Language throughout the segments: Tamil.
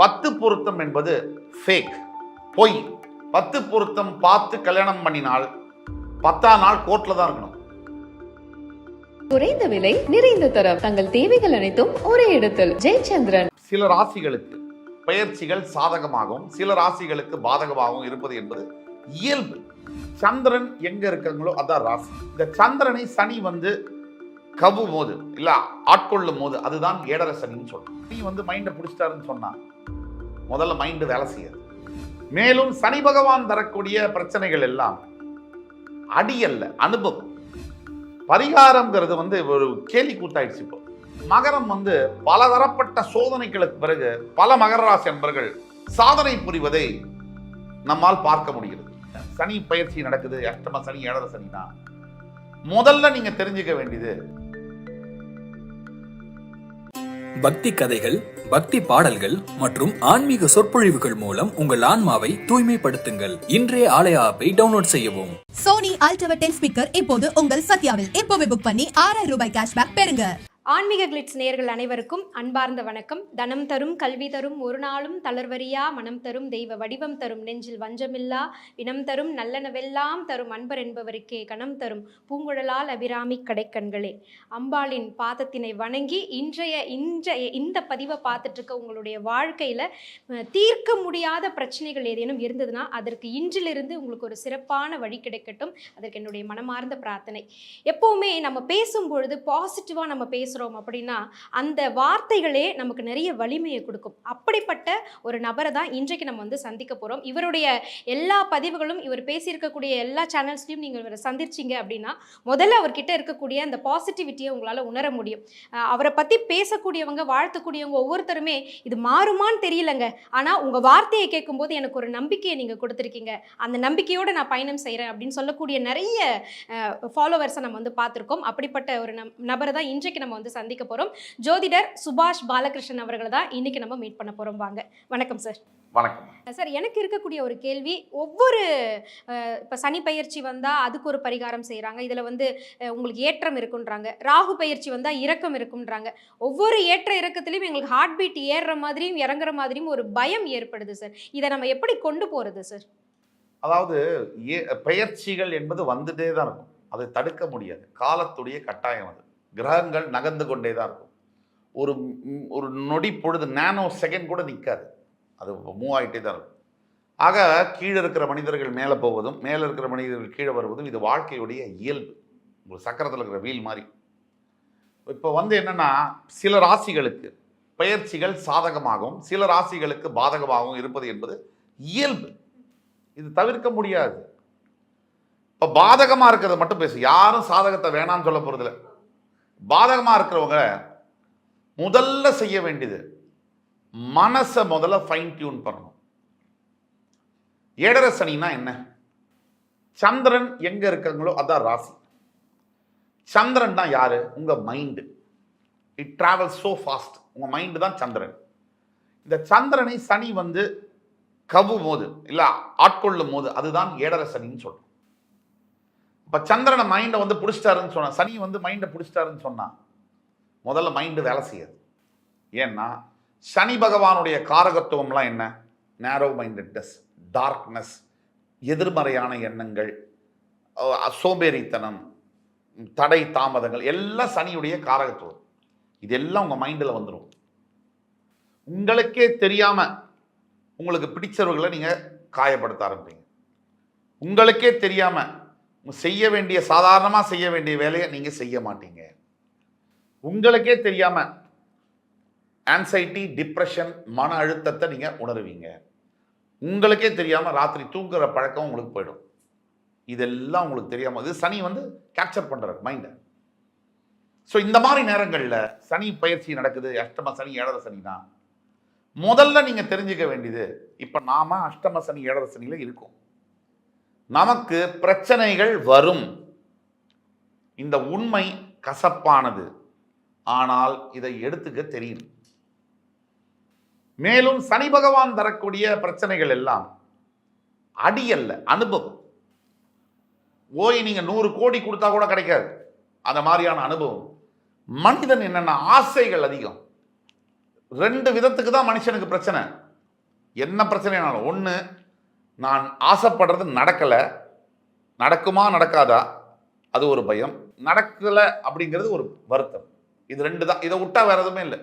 பத்து பொருத்தம் என்பது ஃபேக் பொய். பத்து பொருத்தம் பார்த்து கல்யாணம் பண்ணினால் பத்தாம் நாள் கோர்ட்ல தான் இருக்கணும். குறைந்த விலை நிறைந்த தரம். தங்கள் தேவைகள் அனைத்தும் ஒரே இடத்தில். ஜெயச்சந்திரன். சில ராசிகளுக்கு பெயர்ச்சிகள் சாதகமாகவும் சில ராசிகளுக்கு பாதகமாகவும் இருப்பது என்பது இயல்பு. சந்திரன் எங்க இருக்காங்களோ அதான் ராசி. இந்த சந்திரனை சனி வந்து கவ்வும் போது இல்ல ஆட்கொள்ளும் போது அதுதான் ஏடர சனின்னு சொல்றோம். நீ வந்து மைண்டை பிடிச்சிட்டாருன்னு சொன்னா முதல்ல மைண்டு வேலை செய்யாது. மேலும் சனி பகவான் தரக்கூடிய பிரச்சனைகள் எல்லாம் அடி அல்ல அனுபவம். பரிகாரம்ங்கிறது வந்து ஒரு கேலி கூத்தாயிடுச்சு இப்போ. மகரம் வந்து பலதரப்பட்ட சோதனைகளுக்கு பிறகு பல மகர ராசி அன்பர்கள் சாதனை புரிவதை நம்மால் பார்க்க முடிகிறது. சனி பயிற்சி நடக்குது அஷ்டம சனி ஏழர சனினா முதல்ல நீங்க தெரிஞ்சுக்க வேண்டியது பக்தி கதைகள் பக்தி பாடல்கள் மற்றும் ஆன்மீக சொற்பொழிவுகள் மூலம் உங்கள் ஆன்மாவை தூய்மைப்படுத்துங்கள். இன்றைய ஆலய ஆப்பை டவுன்லோட் செய்யவும். சோனி அல்ட்ரா டென் ஸ்பீக்கர் இப்போது உங்கள் சத்யாவில். இப்போவே புக் பண்ணி ஆறாயிரம் ரூபாய் கேஷ்பேக் பெறுங்க. ஆன்மீக கிளிட்ஸ் நேர்கள் அனைவருக்கும் அன்பார்ந்த வணக்கம். தனம் தரும் கல்வி தரும் ஒரு நாளும் தளர்வரியா மனம் தரும் தெய்வ வடிவம் தரும் நெஞ்சில் வஞ்சமில்லா இனம் தரும் நல்லனவெல்லாம் தரும் அன்பர் என்பவருக்கே கணம் தரும் பூங்குழலால் அபிராமி கடைக்கண்களே. அம்பாளின் பாதத்தினை வணங்கி இன்றைய இன்றைய இந்த பதிவை பார்த்துட்டு இருக்க உங்களுடைய வாழ்க்கையில் தீர்க்க முடியாத பிரச்சனைகள் ஏதேனும் இருந்ததுன்னா அதற்கு இன்றிலிருந்து உங்களுக்கு ஒரு சிறப்பான வழி கிடைக்கட்டும். அதற்கு என்னுடைய மனமார்ந்த பிரார்த்தனை. எப்போவுமே நம்ம பேசும்பொழுது பாசிட்டிவாக நம்ம பேசுகிறோம் அப்படின்னா அந்த வார்த்தைகளே நமக்கு நிறைய வலிமையை கொடுக்கும். அப்படிப்பட்ட ஒரு நபரை தான் இன்றைக்கு நம்ம வந்து சந்திக்க போகிறோம் இவருடைய எல்லா பதிவுகளும் இவர் பேசியிருக்கக்கூடிய எல்லா சேனல்ஸ்லையும் நீங்கள் இவரை சந்திச்சிங்க அப்படின்னா முதல்ல அவர்கிட்ட இருக்கக்கூடிய அந்த பாசிட்டிவிட்டியை உங்களால் உணர முடியும். அவரை பற்றி பேசக்கூடியவங்க வாழ்த்தக்கூடியவங்க ஒவ்வொருத்தருமே இது மாறுமான்னு தெரியலங்க. ஆனால் உங்கள் வார்த்தையை கேட்கும்போது எனக்கு ஒரு நம்பிக்கையை நீங்கள் கொடுத்துருக்கீங்க. அந்த நம்பிக்கையோடு நான் பயணம் செய்கிறேன் அப்படின்னு சொல்லக்கூடிய நிறைய ஃபாலோவர்ஸை நம்ம வந்து பார்த்துருக்கோம். அப்படிப்பட்ட ஒரு நம் நபரை தான் இன்றைக்கு நம்ம வந்து சந்திக்க போகிறோம் ஜோதிடர் சுபாஷ் பாலகிருஷ்ணன் அவர்களை தான் இன்றைக்கி நம்ம மீட் பண்ண போகிறோம் வாங்க. வணக்கம் சார் வணக்கம். சார் எனக்கு இருக்கக்கூடிய ஒரு கேள்வி ஒவ்வொரு இப்போ சனி பயிற்சி வந்தால் அதுக்கு ஒரு பரிகாரம் செய்கிறாங்க இதில் வந்து உங்களுக்கு ஏற்றம் இருக்குன்றாங்க. ராகு பயிற்சி வந்தால் இறக்கம் இருக்குன்றாங்க. ஒவ்வொரு ஏற்ற இறக்கத்துலையும் எங்களுக்கு ஹார்ட் பீட் ஏறுற மாதிரியும் இறங்குற மாதிரியும் ஒரு பயம் ஏற்படுது சார் இதை நம்ம எப்படி கொண்டு போகிறது சார் அதாவது ஏ- பெயர்ச்சிகள் என்பது வந்துட்டே தான் இருக்கும். அதை தடுக்க முடியாது. காலத்துடைய கட்டாயம் அது. கிரகங்கள் நகர்ந்து கொண்டே தான் இருக்கும். ஒரு ஒரு நொடி பொழுது நானோ செகண்ட் கூட நிற்காது அது மூவ் ஆகிட்டே தான் இருக்கும். ஆக கீழே இருக்கிற மனிதர்கள் மேலே போவதும் மேலே இருக்கிற மனிதர்கள் கீழே வருவதும் இது வாழ்க்கையுடைய இயல்பு. ஒரு சக்கரத்தில் இருக்கிற வீல் மாதிரி. இப்போ வந்து என்னென்னா சில ராசிகளுக்கு பயிற்சிகள் சாதகமாகவும் சில ராசிகளுக்கு பாதகமாகவும் இருப்பது என்பது இயல்பு. இது தவிர்க்க முடியாது. இப்போ பாதகமாக இருக்கிறத மட்டும் பேசு. யாரும் சாதகத்தை வேணான்னு சொல்ல போகிறதில்ல பாதகமாக இருக்கிறவங்க முதல்ல செய்ய வேண்டியது மனசை முதல்ல ஃபைன் டியூன் பண்ணணும். ஏடர சனினா என்ன? சந்திரன் எங்கே இருக்கிறாங்களோ அதான் ராசி. சந்திரன் தான் யார்? உங்கள் mind it travel so fast உங்கள் மைண்டு தான் சந்திரன். இந்த சந்திரனை சனி வந்து கவ்வும் போது இல்லை ஆட்கொள்ளும் போது அதுதான் ஏடர சனின்னு சொல்கிறோம் இப்போ சந்திரனை மைண்டை வந்து பிடிச்சிட்டாருன்னு சொன்னான் சனி வந்து மைண்டை பிடிச்சிட்டாருன்னு சொன்னான் முதல்ல மைண்டு வேலை செய்யாது. ஏன்னா சனி பகவானுடைய காரகத்துவம்லாம் என்ன? நேரோ மைண்டட்னஸ் டார்க்னஸ் எதிர்மறையான எண்ணங்கள் சோம்பேறித்தனம் தடை தாமதங்கள் எல்லாம் சனியுடைய காரகத்துவம். இதெல்லாம் உங்கள் மைண்டில் வந்துடும் உங்களுக்கே தெரியாமல் உங்களுக்கு பிடிச்சவர்களை நீங்கள் காயப்படுத்த ஆரம்பிப்பீங்க. உங்களுக்கே தெரியாமல் செய்ய வேண்டிய சாதாரணமாக செய்ய வேண்டிய வேலையை நீங்கள் செய்ய மாட்டீங்க. உங்களுக்கே தெரியாமல் ஆன்சைட்டி டிப்ரெஷன் மன அழுத்தத்தை நீங்கள் உணருவீங்க. உங்களுக்கே தெரியாமல் ராத்திரி தூங்குற பழக்கம் உங்களுக்கு போயிடும். இதெல்லாம் உங்களுக்கு தெரியாமல் இது சனி வந்து கேப்சர் பண்ணுறாரு மைண்டை ஸோ இந்த மாதிரி நேரங்களில் சனி பயிற்சி நடக்குது அஷ்டம சனி ஏழரை சனினா முதல்ல நீங்கள் தெரிஞ்சுக்க வேண்டியது இப்போ நாம அஷ்டம சனி ஏழரை சனியில் இருக்கோம். நமக்கு பிரச்சனைகள் வரும். இந்த உண்மை கசப்பானது. ஆனால் இதை எடுத்துக்க தெரியும். மேலும் சனி பகவான் தரக்கூடிய பிரச்சனைகள் எல்லாம் அடி அல்ல அனுபவம். ஓய் நீங்க நூறு கோடி கொடுத்தா கூட கிடைக்காது. அந்த மாதிரியான அனுபவம். மனிதன் என்னென்ன ஆசைகள் அதிகம். ரெண்டு விதத்துக்கு தான் மனுஷனுக்கு பிரச்சனை. என்ன பிரச்சனைனாலும் ஒன்று நான் ஆசைப்படுறது நடக்கலை. நடக்குமா நடக்காதா? அது ஒரு பயம். நடக்கலை அப்படிங்கிறது ஒரு வருத்தம். இது ரெண்டு தான். இதை விட்டா வேற எதுவுமே இல்லை.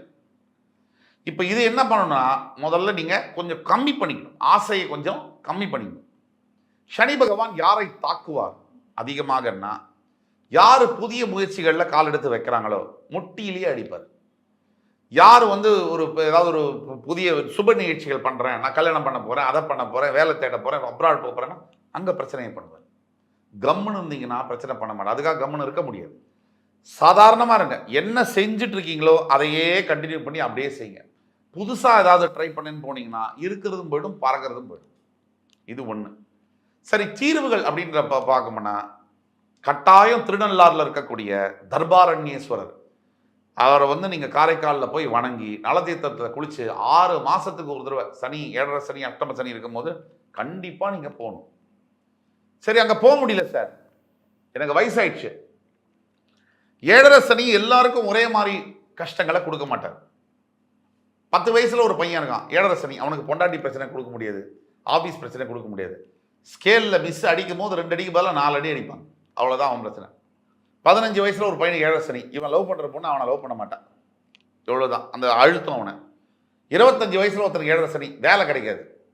இப்போ இது என்ன பண்ணணும்னா முதல்ல நீங்கள் கொஞ்சம் கம்மி பண்ணிக்கணும். ஆசையை கொஞ்சம் கம்மி பண்ணிக்கணும். சனி பகவான் யாரை தாக்குவார்? அதிகமாகன்னா யார் புதிய முயற்சிகளில் கால் எடுத்து வைக்கிறாங்களோ முட்டியிலேயே அடிப்பார். யார் வந்து ஒரு ஏதாவது ஒரு புதிய சுப நிகழ்ச்சிகள் பண்ணுறேன் நான் கல்யாணம் பண்ண போகிறேன் அதை பண்ண போகிறேன் வேலை தேட போகிறேன் அப்ராட் போக போகிறேன்னா அங்கே பிரச்சனையை பண்ணுவார் கம்முன்னு இருந்தீங்கன்னா பிரச்சனை பண்ண மாட்டேன். அதுக்காக கம்முன்னு இருக்க முடியாது. சாதாரணமாக இருங்க. என்ன செஞ்சுட்டு இருக்கீங்களோ அதையே கண்டினியூ பண்ணி அப்படியே செய்யுங்க. புதுசாக ஏதாவது ட்ரை பண்ணுன்னு போனீங்கன்னா இருக்கிறதும் போயிடும் பறக்கிறதும் போய்டும். இது ஒன்று சரி தீர்வுகள் அப்படின்ற பார்க்கமுன்னா பார்க்கணும்னா கட்டாயம் திருநள்ளாறில் இருக்கக்கூடிய தர்பாரண்யேஸ்வரர். அவரை வந்து நீங்கள் காரைக்காலில் போய் வணங்கி நலதீர்த்தத்தில் குளித்து ஆறு மாதத்துக்கு ஒரு தடவை சனி ஏழரை சனி அஷ்டம சனி இருக்கும்போது கண்டிப்பாக நீங்கள் போகணும். சரி அங்கே போக முடியல சார். எனக்கு வயசாயிடுச்சு. ஏழரை சனி எல்லாருக்கும் ஒரே மாதிரி கஷ்டங்களை கொடுக்க மாட்டார். பத்து வயசில் ஒரு பையன் இருக்கான். ஏழரை சனி அவனுக்கு பொண்டாட்டி பிரச்சனை கொடுக்க முடியாது. ஆஃபீஸ் பிரச்சனை கொடுக்க முடியாது. ஸ்கேலில் மிஸ் அடிக்கும் போது ரெண்டு அடிக்கு பதிலாக நாலு அடி அடிப்பான் அவ்வளோதான் அவன் பிரச்சனை. பதினஞ்சு வயசில் ஒரு பையனுக்கு ஏழரை சனி. இவன் லவ் பண்ணுற பொண்ணு அவனை லவ் பண்ண மாட்டான். இவ்வளோதான் அந்த அழுத்தம் அவனை. இருபத்தஞ்சு வயசில் ஒருத்தருக்கு ஏழரை சனி. வேலை கிடைக்காது.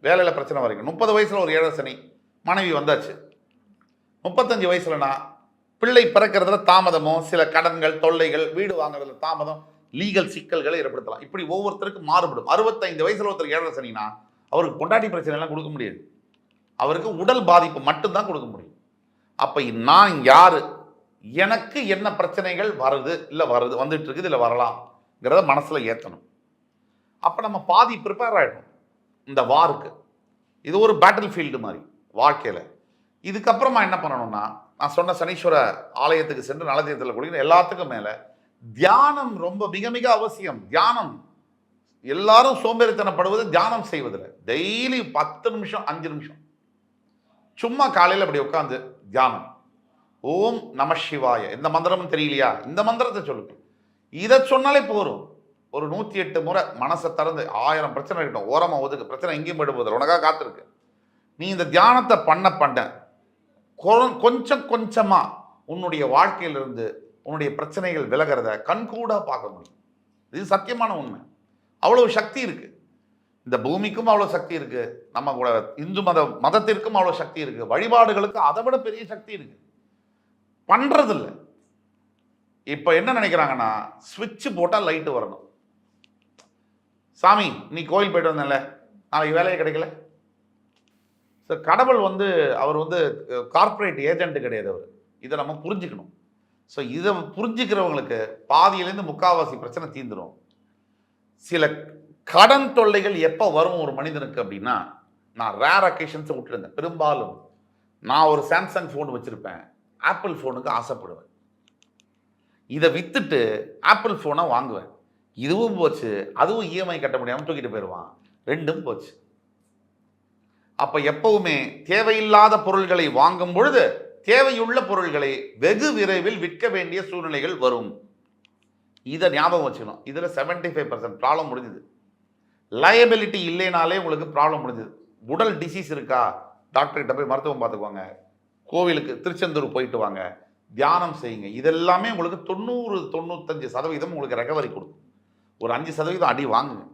வேலையில் பிரச்சனை வரைக்கும். முப்பது வயசில் ஒரு ஏழரை சனி. மனைவி வந்தாச்சு. முப்பத்தஞ்சு வயசுலனா பிள்ளை பிறக்கிறதுல தாமதமோ சில கடன்கள் தொல்லைகள் வீடு வாங்குறதுல தாமதம் லீகல் சிக்கல்களை ஏற்படுத்தலாம். இப்படி ஒவ்வொருத்தருக்கும் மாறுபடும். அறுபத்தைந்து வயசில் ஒருத்தர் ஏழரை சனினா அவருக்கு பொண்டாட்டி பிரச்சனைலாம் கொடுக்க முடியாது. அவருக்கு உடல் பாதிப்பு மட்டும்தான் கொடுக்க முடியும். அப்போ நான் யார்? எனக்கு என்ன பிரச்சனைகள் வருது இல்லை வருது வந்துட்டு இருக்குது இல்லை வரலாம்ங்கிறத மனசில் ஏற்றணும் அப்போ நம்ம பாதி ப்ரிப்பேர் ஆகிடும் இந்த வாருக்கு. இது ஒரு பேட்டில் ஃபீல்டு மாதிரி வாழ்க்கையில். இதுக்கப்புறமா என்ன பண்ணணும்னா நான் சொன்ன சனீஸ்வர ஆலயத்துக்கு சென்று நலதீரத்தில் குடிக்கிற எல்லாத்துக்கும் மேலே தியானம் ரொம்ப மிக மிக அவசியம். தியானம். எல்லாரும் சோம்பேறித்தனப்படுவது தியானம் செய்வதில் டெய்லி பத்து நிமிஷம் அஞ்சு நிமிஷம். சும்மா காலையில் அப்படி உட்காந்து தியானம். ஓம் நம சிவாய. இந்த மந்திரமும் தெரியலையா? இந்த மந்திரத்தை சொல்லுங்க. இதை சொன்னாலே போதும். ஒரு நூற்றி எட்டு முறை மனசை திறந்து ஆயிரம் பிரச்சனை இருக்கட்டும். ஓரமாக ஒதுக்கு. பிரச்சனை எங்கேயும் போயிட்டு உனக்காக காத்திருக்கு. நீ இந்த தியானத்தை பண்ண பண்ண கொ- கொஞ்சம் கொஞ்சமாக உன்னுடைய வாழ்க்கையிலிருந்து உன்னுடைய பிரச்சனைகள் விலகிறத கண்கூடாக பார்க்க முடியும். இது சத்தியமான உண்மை. அவ்வளோ சக்தி இருக்கு. இந்த பூமிக்கும் அவ்வளோ சக்தி இருக்குது நம்ம கூட இந்து மத மதத்திற்கும் அவ்வளோ சக்தி இருக்குது வழிபாடுகளுக்கும் அதை விட பெரிய சக்தி இருக்குது பண்ணுறதில்ல இப்போ என்ன நினைக்கிறாங்கன்னா ஸ்விட்ச் போட்டால் லைட்டு வரணும். சாமி நீ கோயில் போயிட்டு வந்தேன்ல. நாளைக்கு வேலையே கிடைக்கல. சார் கடவுள் வந்து அவர் வந்து கார்ப்பரேட் ஏஜென்ட் கிடையாது அவர். இதை நம்ம புரிஞ்சுக்கணும். ஸோ இதை புரிஞ்சுக்கிறவங்களுக்கு பாதியிலேருந்து முக்காவாசி பிரச்சனை தீந்துடும் சில கடன் தொல்லைகள் எப்போ வரும் ஒரு மனிதனுக்கு அப்படின்னா நான் ரேர் அக்கேஷன்ஸை விட்டுருந்தேன். பெரும்பாலும் நான் ஒரு சாம்சங் ஃபோன் வச்சுருப்பேன். ஆப்பிள் ஃபோனுக்கு ஆசைப்படுவேன். இதை விற்றுட்டு ஆப்பிள் ஃபோனை வாங்குவேன். இதுவும் போச்சு அதுவும் இஎம்ஐ கட்ட முடியாமல் தூக்கிட்டு போயிடுவான். ரெண்டும் போச்சு. அப்போ எப்பவுமே தேவையில்லாத பொருள்களை வாங்கும் பொழுது தேவையுள்ள பொருள்களை வெகு விரைவில் விற்க வேண்டிய சூழ்நிலைகள் வரும். இதை ஞாபகம் வச்சுக்கணும். இதில் செவன்டி ஃபைவ் பர்சன்ட் ப்ராப்ளம் முடிஞ்சுது. லயபிலிட்டி இல்லைனாலே உங்களுக்கு ப்ராப்ளம் முடிஞ்சுது. உடல் டிசீஸ் இருக்கா? டாக்டர்கிட்ட போய் மருத்துவம் பார்த்துக்குவாங்க கோவிலுக்கு திருச்செந்தூர் போயிட்டு வாங்க. தியானம் செய்யுங்க. இதெல்லாமே உங்களுக்கு தொண்ணூறு தொண்ணூத்தஞ்சு சதவீதம் உங்களுக்கு ரெக்கவரி கொடுக்கும். ஒரு அஞ்சு சதவீதம் அடி வாங்குங்க.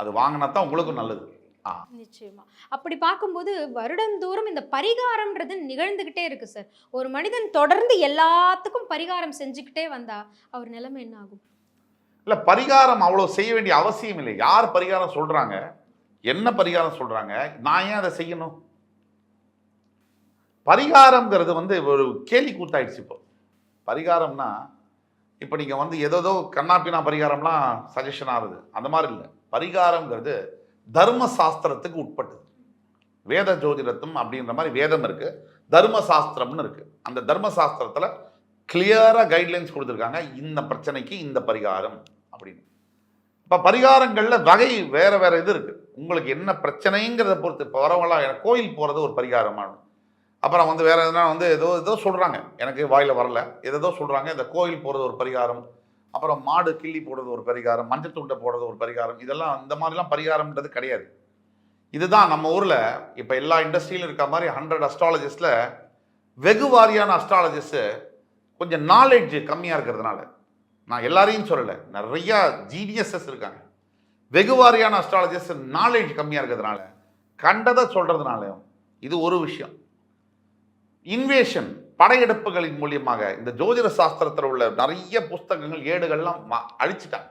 அது வாங்கினா தான் உங்களுக்கும் நல்லது. நிச்சயமா. அப்படி பார்க்கும்போது வருடந்தோறும் இந்த பரிகாரம்ன்றது நிகழ்ந்துகிட்டே இருக்கு சார். ஒரு மனிதன் தொடர்ந்து எல்லாத்துக்கும் பரிகாரம் செஞ்சுக்கிட்டே வந்தா அவர் நிலைமை என்ன ஆகும்? இல்லை பரிகாரம் அவ்வளோ செய்ய வேண்டிய அவசியம் இல்லை யார் பரிகாரம் சொல்கிறாங்க என்ன பரிகாரம் சொல்கிறாங்க நான் ஏன் அதை செய்யணும்? பரிகாரம்ங்கிறது வந்து ஒரு கேலி கூத்தாயிடுச்சு இப்போ. பரிகாரம்னா இப்போ நீங்கள் வந்து ஏதோ கண்ணாப்பினா பரிகாரம்லாம் சஜஷன் ஆகுது அந்த மாதிரி இல்லை. பரிகாரம்ங்கிறது தர்ம சாஸ்திரத்துக்கு உட்பட்டது. வேத ஜோதிடத்தும் அப்படின்ற மாதிரி வேதம் இருக்குது தர்ம சாஸ்திரம்னு இருக்குது அந்த தர்ம சாஸ்திரத்தில் கிளியராக கைட்லைன்ஸ் கொடுத்துருக்காங்க. இந்த பிரச்சனைக்கு இந்த பரிகாரம் அப்படின்னு. இப்போ பரிகாரங்களில் வகை வேறு வேறு இது இருக்குது உங்களுக்கு என்ன பிரச்சனைங்கிறத பொறுத்து இப்போ வரவங்களாம் கோயில் போகிறது ஒரு பரிகாரமான அப்புறம் வந்து வேறு எதுனா வந்து ஏதோ ஏதோ சொல்கிறாங்க எனக்கு வாயில் வரல. ஏதோ சொல்கிறாங்க இந்த கோயில் போகிறது ஒரு பரிகாரம். அப்புறம் மாடு கிள்ளி போடுறது ஒரு பரிகாரம். மஞ்சள் துண்டை போடுறது ஒரு பரிகாரம். இதெல்லாம் இந்த மாதிரிலாம் பரிகாரம்ன்றது கிடையாது. இதுதான் நம்ம ஊரில் இப்போ எல்லா இண்டஸ்ட்ரியிலும் இருக்க மாதிரி ஹண்ட்ரட் அஸ்ட்ராலஜிஸ்டில் வெகு வாரியான அஸ்ட்ராலஜிஸ்ட்டு கொஞ்சம் நாலேஜ் கம்மியாக இருக்கிறதுனால. நான் எல்லாரையும் சொல்லலை. நிறையா ஜீனியஸஸ் இருக்காங்க. வெகு வாரியான அஸ்ட்ராலஜிஸ்ட் நாலேஜ் கம்மியாக இருக்கிறதுனால கண்டதை சொல்கிறதுனால இது ஒரு விஷயம். இன்வேஷன் படையெடுப்புகளின் மூலியமாக இந்த ஜோதிட சாஸ்திரத்தில் உள்ள நிறைய புஸ்தகங்கள் ஏடுகள்லாம் அழிச்சிட்டாங்க.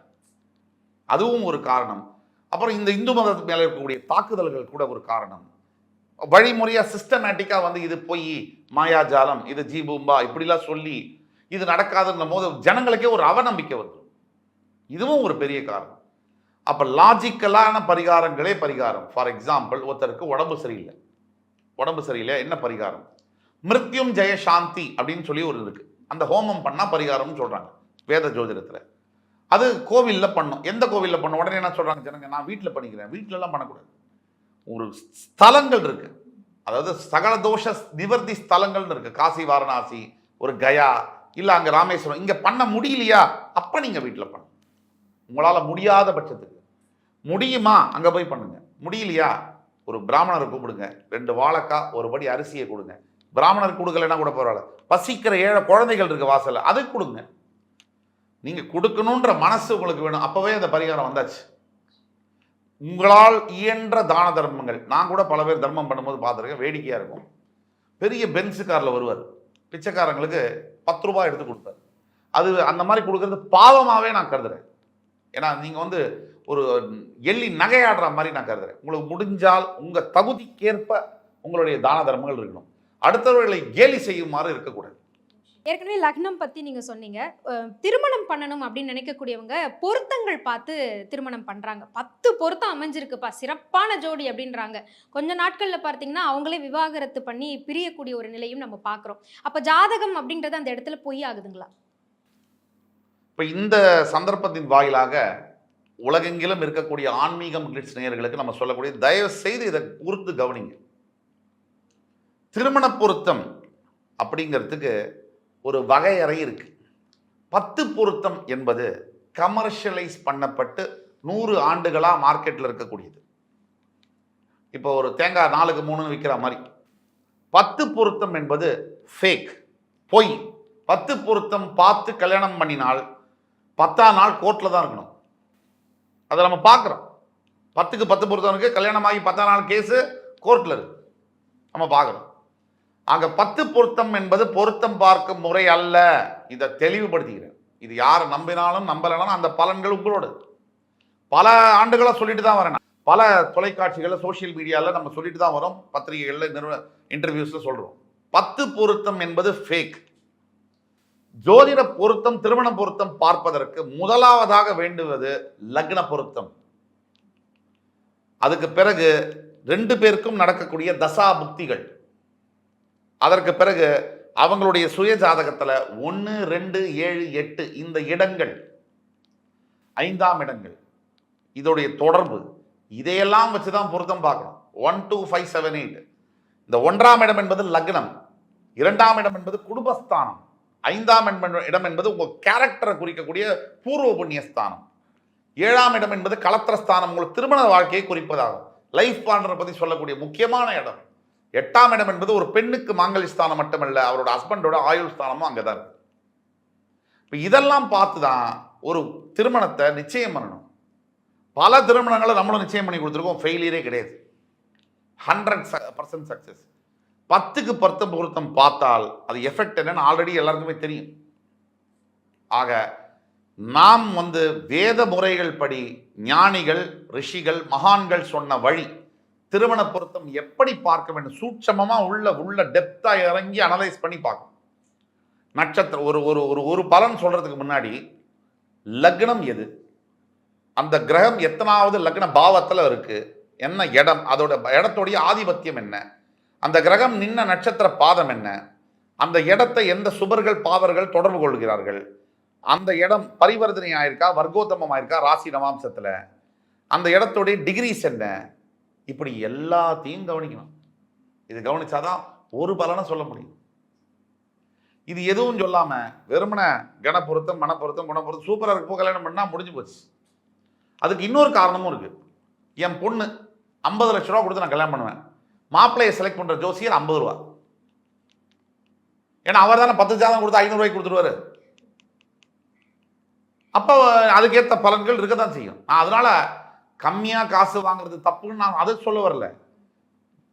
அதுவும் ஒரு காரணம். அப்புறம் இந்த இந்து மதத்து மேலே இருக்கக்கூடிய தாக்குதல்கள் கூட ஒரு காரணம். வழிமுறையாக சிஸ்டமேட்டிக்காக வந்து இது பொய் மாயாஜாலம் இது ஜீபூம்பா இப்படிலாம் சொல்லி இது நடக்காதுன்ற போது ஜனங்களுக்கே ஒரு அவநம்பிக்கை வரும் இதுவும் ஒரு பெரிய காரணம். அப்போ லாஜிக்கலான பரிகாரங்களே பரிகாரம். ஃபார் எக்ஸாம்பிள் ஒருத்தருக்கு உடம்பு சரியில்லை. உடம்பு சரியில்லை என்ன பரிகாரம்? மிருத்யும் ஜெய சாந்தி அப்படின்னு சொல்லி ஒரு இருக்கு. அந்த ஹோமம் பண்ணா பரிகாரம்னு சொல்றாங்க வேத ஜோதிடத்துல. அது கோவில்ல பண்ணும். எந்த கோவிலில் பண்ணும்? உடனே என்ன சொல்றாங்க ஜனங்க? நான் வீட்டில் பண்ணிக்கிறேன். வீட்டிலலாம் பண்ணக்கூடாது. ஒரு ஸ்தலங்கள் இருக்கு. அதாவது சகல தோஷ நிவர்த்தி ஸ்தலங்கள்னு இருக்கு. காசி வாரணாசி ஒரு கயா இல்லை அங்கே ராமேஸ்வரம். இங்கே பண்ண முடியலையா? அப்போ நீங்கள் வீட்டில் பண்ணுங்க உங்களால் முடியாத பட்சத்துக்கு. முடியுமா? அங்கே போய் பண்ணுங்க. முடியலையா? ஒரு பிராமணரை கூப்பிடுங்க. ரெண்டு வாழைக்காய் ஒரு படி அரிசியை கொடுங்க. பிராமணர் கொடுக்கலைன்னா கூட பரவாயில்ல. பசிக்கிற ஏழை குழந்தைகள் இருக்க வாசல்ல அதை கொடுங்க. நீங்கள் கொடுக்கணுன்ற மனசு உங்களுக்கு வேணும். அப்போவே அந்த பரிகாரம் வந்தாச்சு. உங்களால் இயன்ற தான தர்மங்கள் நான் கூட பல பேர் தர்மம் பண்ணும்போது பார்த்துருக்கேன் வேடிக்கையாக இருக்கும். பெரிய பென்ஸு காரில் வருவார். பிச்சைக்காரங்களுக்கு பத்து ரூபாய் எடுத்து கொடுப்பார். அது அந்த மாதிரி கொடுக்கறது பாவமாகவே நான் கருதுறேன். ஏன்னா நீங்கள் வந்து ஒரு எள்ளி நகையாடுற மாதிரி நான் கருதுறேன். உங்களுக்கு முடிஞ்சால் உங்கள் தகுதிக்கேற்ப உங்களுடைய தான தர்மங்கள் இருக்கணும். அடுத்தவர்களை கேலி செய்யுமாறு இருக்கக்கூடாது. ஏற்கனவே லக்னம் பத்தி நீங்க சொன்னீங்க. திருமணம் பண்ணணும் அப்படின்னு நினைக்கக்கூடியவங்க பொருத்தங்கள் பார்த்து திருமணம் பண்றாங்க. பத்து பொருத்தம் அமைஞ்சிருக்குப்பா. சிறப்பான ஜோடி அப்படின்றாங்க. கொஞ்ச நாட்கள்ல பார்த்தீங்கன்னா அவங்களே விவாகரத்து பண்ணி பிரியக்கூடிய ஒரு நிலையும் நம்ம பார்க்குறோம். அப்ப ஜாதகம் அப்படின்றது அந்த இடத்துல பொய் ஆகுதுங்களா? இப்போ இந்த சந்தர்ப்பத்தின் வாயிலாக உலகெங்கிலும் இருக்கக்கூடிய ஆன்மீகம் கிளிட்ஸ் நேயர்களுக்கு நம்ம சொல்லக்கூடிய தயவு செய்து இதை கூர்ந்து கவனிங்க. திருமண பொருத்தம் அப்படிங்கிறதுக்கு ஒரு வகையறை இருக்குது பத்து பொருத்தம் என்பது கமர்ஷியலைஸ் பண்ணப்பட்டு நூறு ஆண்டுகளாக மார்க்கெட்டில் இருக்கக்கூடியது. இப்போ ஒரு தேங்காய் நாலுக்கு மூணுன்னு விற்கிற மாதிரி. பத்து பொருத்தம் என்பது ஃபேக் பொய். பத்து பொருத்தம் பார்த்து கல்யாணம் பண்ணினால் பத்தாம் நாள் கோர்ட்டில் தான் இருக்கணும். அதை நம்ம பார்க்குறோம். பத்துக்கு பத்து பொருத்தம் இருக்குது கல்யாணம் ஆகி பத்தாம் நாள் கேஸு கோர்ட்டில் இருக்குது நம்ம பார்க்குறோம். ஆக பத்து பொருத்தம் என்பது பொருத்தம் பார்க்கும் முறை அல்ல. இதை தெளிவுபடுத்திக்கிறேன். இது யாரை நம்பினாலும் நம்பலனாலும் அந்த பலன்கள் உங்களோட. பல ஆண்டுகளாக சொல்லிட்டு தான் வரேன் நான். பல தொலைக்காட்சிகளில் சோஷியல் மீடியாவில் நம்ம சொல்லிட்டு தான் வரோம். பத்திரிகைகளில் நிறுவ இன்டர்வியூஸில் சொல்கிறோம் பத்து பொருத்தம் என்பது ஃபேக் ஜோதிட பொருத்தம் திருமண பொருத்தம் பார்ப்பதற்கு முதலாவதாக வேண்டுவது லக்ன பொருத்தம். அதுக்கு பிறகு ரெண்டு பேருக்கும் நடக்கக்கூடிய தசா புக்திகள். அதற்கு பிறகு அவங்களுடைய சுயஜாதகத்தில் ஒன்று ரெண்டு ஏழு எட்டு இந்த இடங்கள் ஐந்தாம் இடங்கள் இதோடைய தொடர்பு இதையெல்லாம் வச்சு தான் பொருத்தம் பார்க்கணும். One two five seven eight இந்த ஒன்றாம் இடம் என்பது லக்னம் இரண்டாம் இடம் என்பது குடும்பஸ்தானம் ஐந்தாம் என்ப- இடம் என்பது உங்கள் கேரக்டரை குறிக்கக்கூடிய பூர்வ புண்ணியஸ்தானம். ஏழாம் இடம் என்பது களத்திரஸ்தானம் உங்கள் திருமண வாழ்க்கையை குறிப்பதாகும். லைஃப் பார்ட்னரை பற்றி சொல்லக்கூடிய முக்கியமான இடம். எட்டாம் இடம் என்பது ஒரு பெண்ணுக்கு மாங்கல்ய ஸ்தானம் மட்டுமல்ல அவரோட ஹஸ்பண்டோட ஆயுள் ஸ்தானமும் அங்கே தான் இப்போ இதெல்லாம் பார்த்து தான் ஒரு திருமணத்தை நிச்சயம் பண்ணணும். பல திருமணங்களை நம்மளும் நிச்சயம் பண்ணி கொடுத்துருக்கோம். ஃபெயிலியரே கிடையாது. ஹண்ட்ரட் பர்சன்ட் சக்ஸஸ் பத்துக்கு பத்து பொருத்தம் பார்த்தால் அது எஃபெக்ட் என்னன்னு ஆல்ரெடி எல்லாருக்குமே தெரியும். ஆக நாம் வந்து வேத முறைகள் படி ஞானிகள் ரிஷிகள் மகான்கள் சொன்ன வழி திருமண பொருத்தம் எப்படி பார்க்க வேண்டும்? சூட்சமமாக உள்ள உள்ள டெப்த்தாக இறங்கி அனலைஸ் பண்ணி பார்க்கணும். நட்சத்திரம் ஒரு ஒரு ஒரு ஒரு பலன் சொல்கிறதுக்கு முன்னாடி லக்னம் எது? அந்த கிரகம் எத்தனாவது லக்ன பாவத்தில் இருக்குது என்ன இடம்? அதோட இடத்துடைய ஆதிபத்தியம் என்ன? அந்த கிரகம் நின்ன நட்சத்திர பாதம் என்ன? அந்த இடத்தை எந்த சுபர்கள் பாவர்கள் தொடர்பு கொள்கிறார்கள்? அந்த இடம் பரிவர்த்தனை ஆயிருக்கா? வர்க்கோத்தமம் ஆயிருக்கா? ராசி நவாம்சத்தில்? அந்த இடத்துடைய டிகிரிஸ் என்ன? இப்படி எல்லாத்தையும் கவனிக்கணும். இது கவனிச்சாதான் ஒரு பலனை சொல்ல முடியும். இது எதுவும் சொல்லாமல் வெறுமன கணப்பொருத்தம் மனப்பொருத்தம் குணப்பொருத்தம் சூப்பராக இருக்கு கல்யாணம் பண்ணால் முடிஞ்சு போச்சு. அதுக்கு இன்னொரு காரணமும் இருக்குது என் பொண்ணு ஐம்பது லட்ச ரூபா கொடுத்து நான் கல்யாணம் பண்ணுவேன். மாப்பிள்ளையை செலக்ட் பண்ணுற ஜோசியர் ஐம்பது ரூபா. ஏன்னா அவர் தானே பத்து ஜாதகம் கொடுத்து ஐநூறுரூவாய்க்கு கொடுத்துருவாரு. அப்போ அதுக்கேற்ற பலன்கள் இருக்க தான் செய்யும். நான் அதனால கம்மியாக காசு வாங்குறது தப்புன்னு நான் அதை சொல்ல வரல.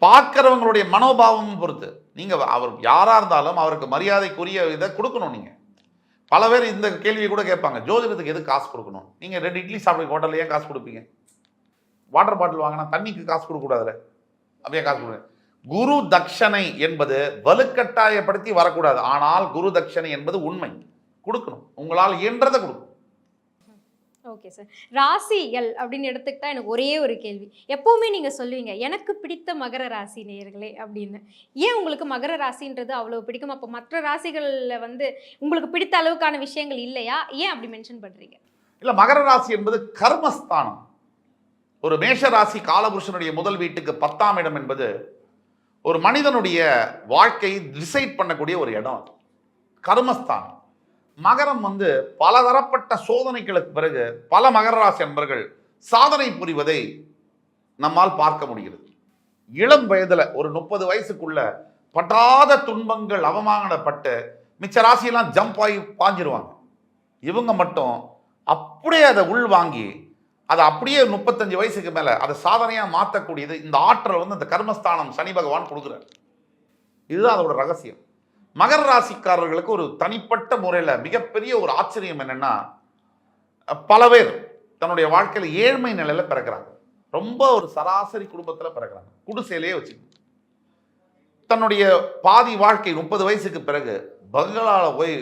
பார்க்குறவங்களுடைய மனோபாவமும் பொறுத்து. நீங்கள் அவர் யாராக இருந்தாலும் அவருக்கு மரியாதைக்குரிய இதை கொடுக்கணும் நீங்கள் பல பேர் இந்த கேள்வியை கூட கேட்பாங்க ஜோதிடத்துக்கு எது காசு கொடுக்கணும்? நீங்கள் ரெண்டு இட்லி சாப்பிடுங்க ஹோட்டலில் ஏன் காசு கொடுப்பீங்க? வாட்டர் பாட்டில் வாங்கினா தண்ணிக்கு காசு கொடுக்கக்கூடாதுல? அப்படியே காசு கொடுங்க குரு தட்சணை என்பது வலுக்கட்டாயப்படுத்தி வரக்கூடாது. ஆனால் குரு தட்சணை என்பது உண்மை. கொடுக்கணும். உங்களால் இயன்றதை கொடுக்கும் ஓகே சார் ராசிகள் அப்படின்னு எடுத்துக்கிட்டா எனக்கு ஒரே ஒரு கேள்வி. எப்போவுமே நீங்கள் சொல்லுவீங்க எனக்கு பிடித்த மகர ராசி நேயர்களே அப்படின்னு. ஏன் உங்களுக்கு மகர ராசின்றது அவ்வளோ பிடிக்கும்? அப்போ மற்ற ராசிகளில் வந்து உங்களுக்கு பிடித்த அளவுக்கான விஷயங்கள் இல்லையா? ஏன் அப்படி மென்ஷன் பண்ணுறீங்க இல்லை மகர ராசி என்பது கர்மஸ்தானம். ஒரு மேஷ ராசி காலபுருஷனுடைய முதல் வீட்டுக்கு பத்தாம் இடம் என்பது ஒரு மனிதனுடைய வாழ்க்கையை டிசைட் பண்ணக்கூடிய ஒரு இடம் கர்மஸ்தானம். மகரம் வந்து பலதரப்பட்ட சோதனைகளுக்கு பிறகு பல மகர ராசி அன்பர்கள் சாதனை புரிவதை நம்மால் பார்க்க முடிகிறது. இளம் வயதில் ஒரு முப்பது வயசுக்குள்ள பட்டாத துன்பங்கள் அவமானப்பட்டு மிச்ச ராசியெல்லாம் ஜம்ப் ஆகி பாஞ்சிருவாங்க. இவங்க மட்டும் அப்படியே அதை உள் வாங்கி அதை அப்படியே முப்பத்தஞ்சு வயசுக்கு மேலே அதை சாதனையாக மாற்றக்கூடியது இந்த ஆற்றல் வந்து இந்த கர்மஸ்தானம் சனி பகவான் கொடுக்குறார். இதுதான் அதோட ரகசியம். மகர ராசிக்காரர்களுக்கு ஒரு தனிப்பட்ட முறையில் மிகப்பெரிய ஒரு ஆச்சரியம் என்னென்னா பல பேர் தன்னுடைய வாழ்க்கையில் ஏழ்மை நிலையில பிறக்கிறாங்க. ரொம்ப ஒரு சராசரி குடும்பத்தில் பிறக்கிறாங்க. குடிசையிலேயே வச்சுக்கணும் தன்னுடைய பாதி வாழ்க்கை முப்பது வயசுக்கு பிறகு பங்களால போய்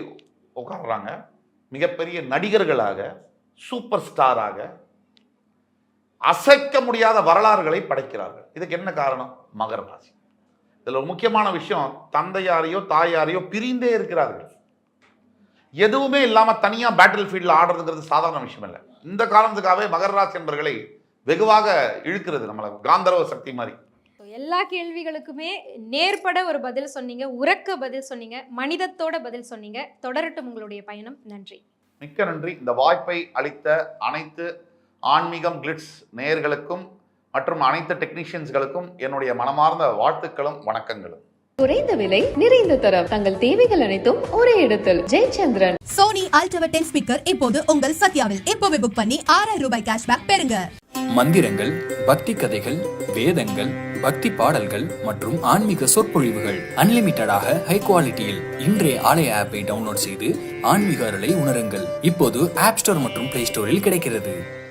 உட்கார்றாங்க. மிகப்பெரிய நடிகர்களாக சூப்பர் ஸ்டாராக அசைக்க முடியாத வரலாறுகளை படைக்கிறார்கள். இதுக்கு என்ன காரணம்? மகர ராசி. இதில் ஒரு முக்கியமான விஷயம் தந்தையாரையோ தாயாரையோ பிரிந்தே இருக்கிறார்கள். எதுவுமே இல்லாமல் தனியாக பேட்டில் ஃபீல்டில் ஆடுறதுங்கிறது சாதாரண விஷயம் இல்லை. இந்த காரணத்துக்காகவே மகர ராசி என்பர்களை வெகுவாக இழுக்கிறது நம்மளை காந்தரவ சக்தி மாதிரி. எல்லா கேள்விகளுக்குமே நேர்பட ஒரு பதில் சொன்னீங்க உறக்க பதில் சொன்னீங்க மனிதத்தோட பதில் சொன்னீங்க. தொடரட்டும் உங்களுடைய பயணம். நன்றி. மிக்க நன்றி. இந்த வாய்ப்பை அளித்த அனைத்து ஆன்மீகம் கிளிட்ஸ் நேயர்களுக்கும் மற்றும் அனைத்து டெக்னீஷியன்ஸ்களுக்கும் என்னுடைய மனமார்ந்த வாழ்த்துக்களும் வணக்கங்களும். குறைந்த விலை நிறைந்த தரம். தங்கள் தேவைகள் அனைத்தும் ஒரே இடத்தில். Jayachandran. Sony Ultra ten speaker இப்போது உங்கள் சத்யாவில். இப்போவே புக் பண்ணி ஆறாயிரம் ரூபாய் கேஷ்பேக் பெறுங்க. மந்திரங்கள் பக்தி கதைகள் வேதங்கள் பக்தி பாடல்கள் மற்றும் ஆன்மீக சொற்பொழிவுகள். அன்லிமிட்டடாக ஹை குவாலிட்டியில் இன்றைய ஆலய ஆப்பை டவுன்லோட் செய்து ஆன்மீக அருளை உணருங்கள். இப்போது ஆப் ஸ்டோர் மற்றும் பிளே ஸ்டோரில் கிடைக்கிறது.